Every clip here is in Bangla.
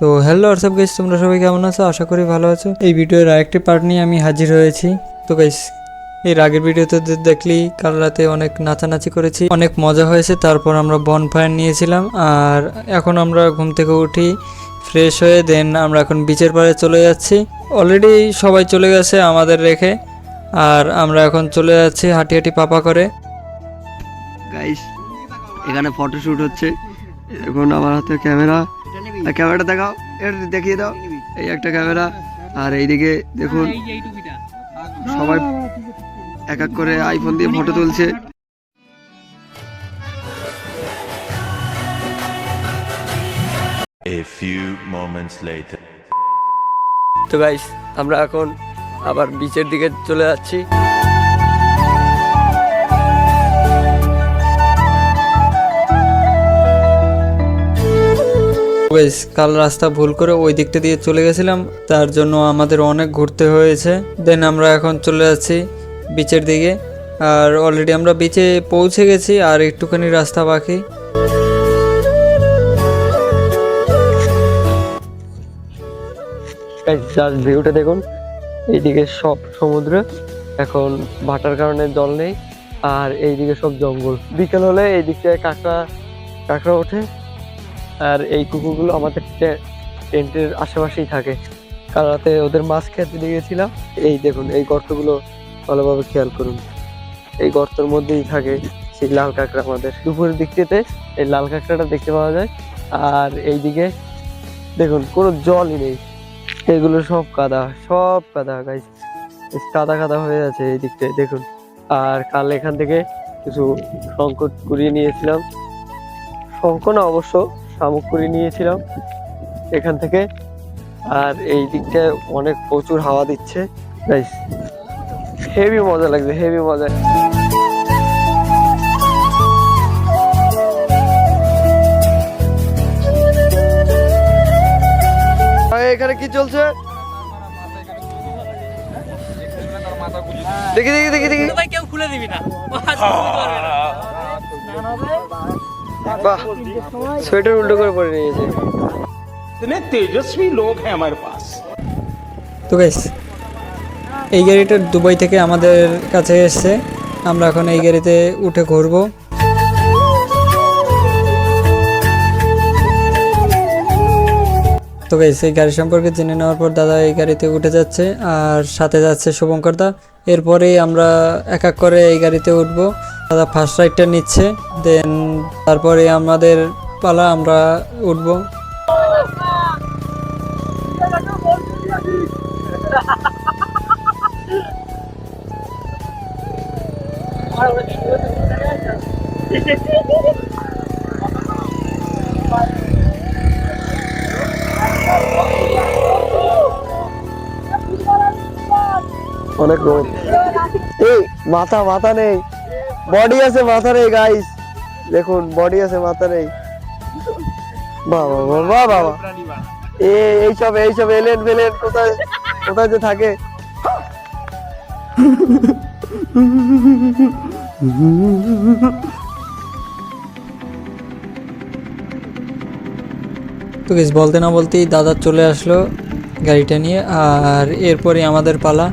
তো হ্যালো হোয়াটসঅ্যাপ গাইস তোমরা সবাই কেমন আছো? আশা করি ভালো আছো। এই ভিডিওর আরেকটি পার্ট নিয়ে আমি হাজির হয়েছি। তো গাইস এর আগের ভিডিওতে দেখলি, কাল রাতে অনেক নাচানাচি করেছি, অনেক মজা হয়েছে, তারপর আমরা বন ফায়ার নিয়েছিলাম, আর এখন আমরা ঘুম থেকে উঠি ফ্রেশ হয়ে দেন আমরা এখন বিচের পাড়ে চলে যাচ্ছি। অলরেডি সবাই চলে গেছে আমাদের রেখে, আর আমরা এখন চলে যাচ্ছি হাঁটি হাঁটি পাপা করে। গাইস এখানে ফটোশুট হচ্ছে। এখন আমার হাতে ক্যামেরা ক্যামেরাটা দেখাও এটা দেখিয়ে দাও। এই একটা ক্যামেরা আর এইদিকে দেখুন সবাই এক এক করে আইফোন দিয়ে ফটো তুলছে। A few moments later. তো গাইস আমরা এখন আবার বিচের দিকে চলে যাচ্ছি। বেশ, কাল রাস্তা ভুল করে ওই দিকটা দিয়ে চলে গেছিলাম, তার জন্য আমাদের অনেক ঘুরতে হয়েছে। দেন আমরা এখন চলে যাচ্ছি বিচের দিকে, আর অলরেডি আমরা বিচে পৌঁছে গেছি, আর একটুখানি রাস্তা বাকি। ভিউটা দেখুন এইদিকে সব সমুদ্র, এখন ভাটার কারণে জল নেই, আর এইদিকে সব জঙ্গল। বিকেল হলে এই দিকটায় কাঁকড়া কাঁকড়া ওঠে আর এই কুকুরগুলো আমাদের টেন্টের আশেপাশেই থাকে। কাল রাতে ওদের মাছ খেতে দিয়ে গেছিলাম। এই দেখুন, এই গর্তগুলো ভালোভাবে খেয়াল করুন। এই গর্তের মধ্যেই থাকে সেই লাল কাঁকড়া আমাদের। দুপুরের দিকটিতে এই লাল কাঁকড়াটা দেখতে পাওয়া যায়। আর এইদিকে দেখুন, কোনো জলই নেই। এগুলো সব কাদা সব কাদা গাইস কাদা কাদা হয়ে আছে এই দিকটায় দেখুন। আর কাল এখান থেকে কিছু সংকট কুড়িয়ে নিয়েছিলাম। শঙ্খ না, অবশ্য শামুক নিয়েছিলাম এখান থেকে আর এই দিকটায় অনেক প্রচুর হাওয়া দিচ্ছে গাইস হেভি মজা লাগছে হেভি মজা এখানে কি চলছে দেখি দেখি দেখি দেখি কেউ খুলে দিবি না বাহ সোয়েটার উল্টো করে পরে নিয়েছে। তেজস্বী লোক হ্যাঁ আমার তো গাইস এই গাড়িটা দুবাই থেকে আমাদের কাছে এসছে। আমরা এখন এই গাড়িতে উঠে ঘুরব। তো গাইস এই গাড়ি সম্পর্কে জেনে নেওয়ার পর দাদা এই গাড়িতে উঠে যাচ্ছে আর সাথে যাচ্ছে শুভঙ্কর দা। এরপরেই আমরা এক এক করে এই গাড়িতে উঠবো। দাদা ফার্স্ট রাইডটা নিচ্ছে দেন তারপরে আমাদের পালা, আমরা উঠবো। অনেক রোদ। এই, মাথা মাথা নেই। বডি আছে, মাথা নেই গাইস দেখুন বডি আছে, মাথা নেই। বাবা বাবা বাবা এ এইসব এইসব এলেন ফেলেন কোথায়? কোথায় যে থাকে? তো গেস বলতে না বলতেই দাদা চলে আসলো গাড়িটা নিয়ে, আর এরপরে আমাদের পালা।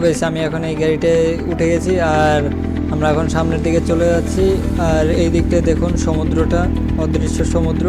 বেশ আমি এখন এই গাড়িটায় উঠে গেছি, আর আমরা এখন সামনের দিকে চলে যাচ্ছি আর এই দিকটা দেখুন সমুদ্রটা অদৃশ্য সমুদ্র।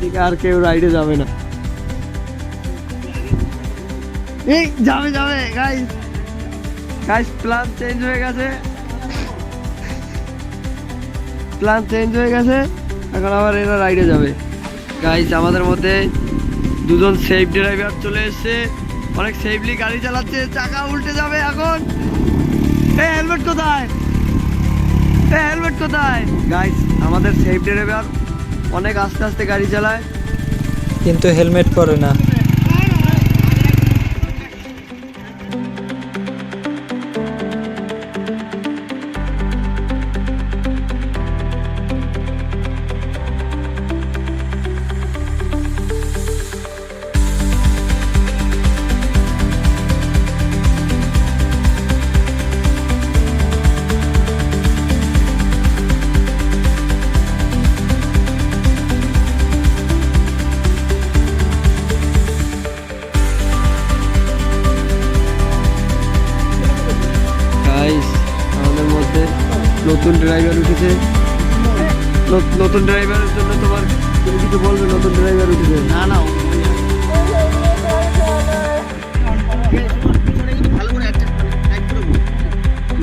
এদিকে আর কেউ রাইডে যাবে না। এই, যাবে যাবে গাইস গাইস প্ল্যান চেঞ্জ হয়ে গেছে। প্ল্যান চেঞ্জ হয়ে গেছে। এখন আবার এরা রাইডে যাবে। গাইস আমাদের মধ্যে দুজন সেফ ড্রাইভার চলে এসেছে। অনেক সেফলি গাড়ি চালাচ্ছে। চাকা উল্টে যাবে এখন। এ হেলমেট কোথায়? এ হেলমেট কোথায়? গাইস আমাদের সেফ ড্রাইভার অনেক আস্তে আস্তে গাড়ি চালায়। কিন্তু হেলমেট পরে না। ড্রাইভার উঠেছে। নতুন ড্রাইভারের জন্য তোমার তুমি কিছু বলবে? নতুন ড্রাইভার উঠেছে? না না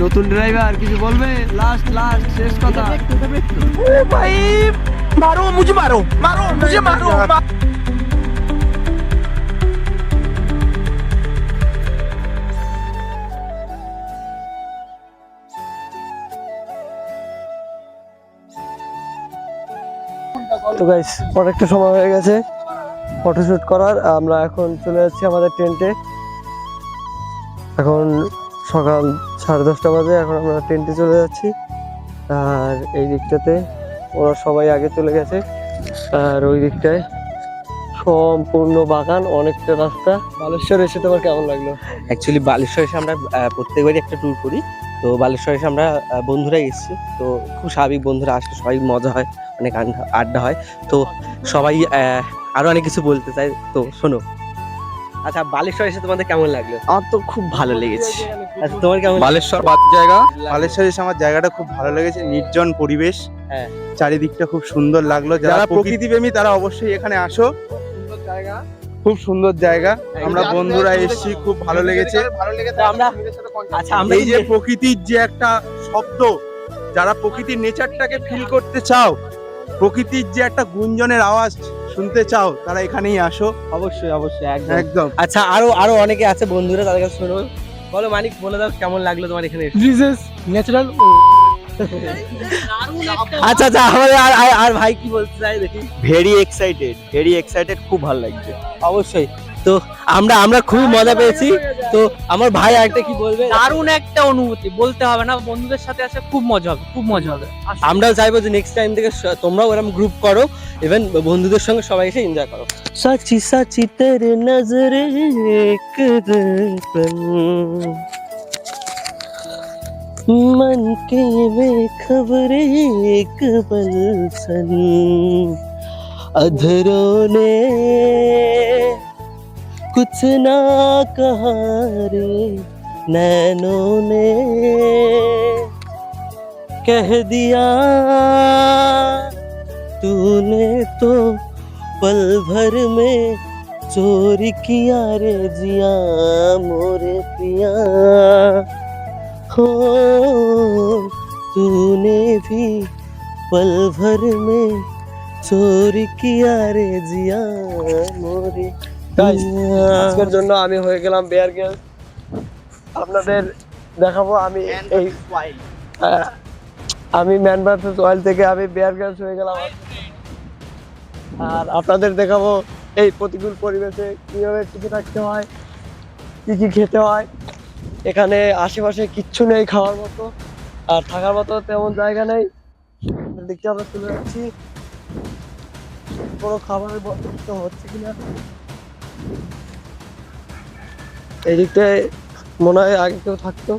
নতুন ড্রাইভার কিছু বলবে? লাস্ট লাস্ট শেষ কথা। তো গাইস অনেকটা সময় হয়ে গেছে ফটোশ্যুট করার। আমরা এখন চলে যাচ্ছি আমাদের টেন্টে এখন সকাল সাড়ে দশটা বাজে এখন আমরা টেন্টে চলে যাচ্ছি। আর এই দিকটাতে ওরা সবাই আগে চলে গেছে। আর ওই দিকটায় সম্পূর্ণ বাগান অনেকটা রাস্তা। বালেশ্বর এসে তোমার কেমন লাগল? অ্যাকচুয়ালি বালেশ্বর এসে আমরা প্রত্যেকবারই একটা ট্যুর করি। তো বালেশ্বর এসে আমরা আহ, বন্ধুরা এসেছি। তো খুব স্বাভাবিক বন্ধুরা আসলে সবাই মজা হয়। অনেক আড্ডা- আড্ডা হয়। তো সবাই আহ, আরও অনেক কিছু বলতে চাই তো শোনো। আচ্ছা বালেশ্বর এসে তোমাদের কেমন লাগল? আমার তো খুব ভালো লেগেছে। আচ্ছা তোমার কেমন বালেশ্বর বাদ জায়গা। বালেশ্বর এসে আমার জায়গাটা খুব ভালো লেগেছে নির্জন পরিবেশ। হ্যাঁ। চারিদিকটা খুব সুন্দর লাগল। যারা প্রকৃতি প্রেমী তারা অবশ্যই এখানে আসো। খুব সুন্দর জায়গা। আমরা বন্ধুরা এসেছি খুব ভালো লেগেছে। আমরা আচ্ছা আমরা এই যে প্রকৃতির যে একটা শব্দ যারা প্রকৃতির নেচারটাকে ফিল করতে চাও প্রকৃতির যে একটা গুঞ্জনের আওয়াজ শুনতে চাও তারা এখানেই আসো। অবশ্যই অবশ্যই একদম। একদম। আচ্ছা আরও আরও অনেকে আছে বন্ধুরা তাদের কাছে শোনো বলো মানিক বলে দাও কেমন লাগল তোমার এখানে এসে? ন্যাচারাল আচ্ছা আচ্ছা আমাদের আর আর- আর ভাই কি বলতে চাই দেখি। ভেরি এক্সাইটেড ভেরি এক্সাইটেড খুব ভালো লাগছে। অবশ্যই। তো আমরা আমরা খুবই মজা পেয়েছি তো আমার ভাই আরেকটা কি বলবে দারুণ একটা অনুভূতি বলতে হবে না বন্ধুদের সাথে আসে খুব মজা হবে খুব মজা হবে আমরাও চাইবো যে নেক্সট টাইম থেকে স- তোমরাও এরকম গ্রুপ করো ইভেন বন্ধুদের সঙ্গে সবাই এসে এনজয় করো সাচি সাচি তেরে নজরে এক দর্পণ मन के बेखबरे एक बलसन अधरों ने कुछ ना कहा रे नैनों ने। कह दिया, तूने तो पल भर में चोरी किया रे जिया मोरे पिया। हो, तूने भी पल भर में चोरी किया रे जिया मोरे Guys, पिया। আজকের জন্য আমি হয়ে গেলাম বেয়ার গেল আপনাদের দেখাবো আমি এই আহ, আমি ম্যান ভার্সেস ওয়াইল্ড থেকে আমি বেয়ার গার্লস হয়ে গেলাম। আর আপনাদের দেখাবো এই প্রতিকূল পরিবেশে কীভাবে টিকে থাকতে হয় কি কি খেতে হয়। এখানে আশেপাশে কিচ্ছু নেই খাওয়ার মতো আর থাকার মতো তেমন জায়গা নেই। দেখতে আমরা চলে যাচ্ছি। কোনো খাবারের বন্দোবস্ত হচ্ছে কিনা? এই মনে হয় আগে কেউ থাকতো।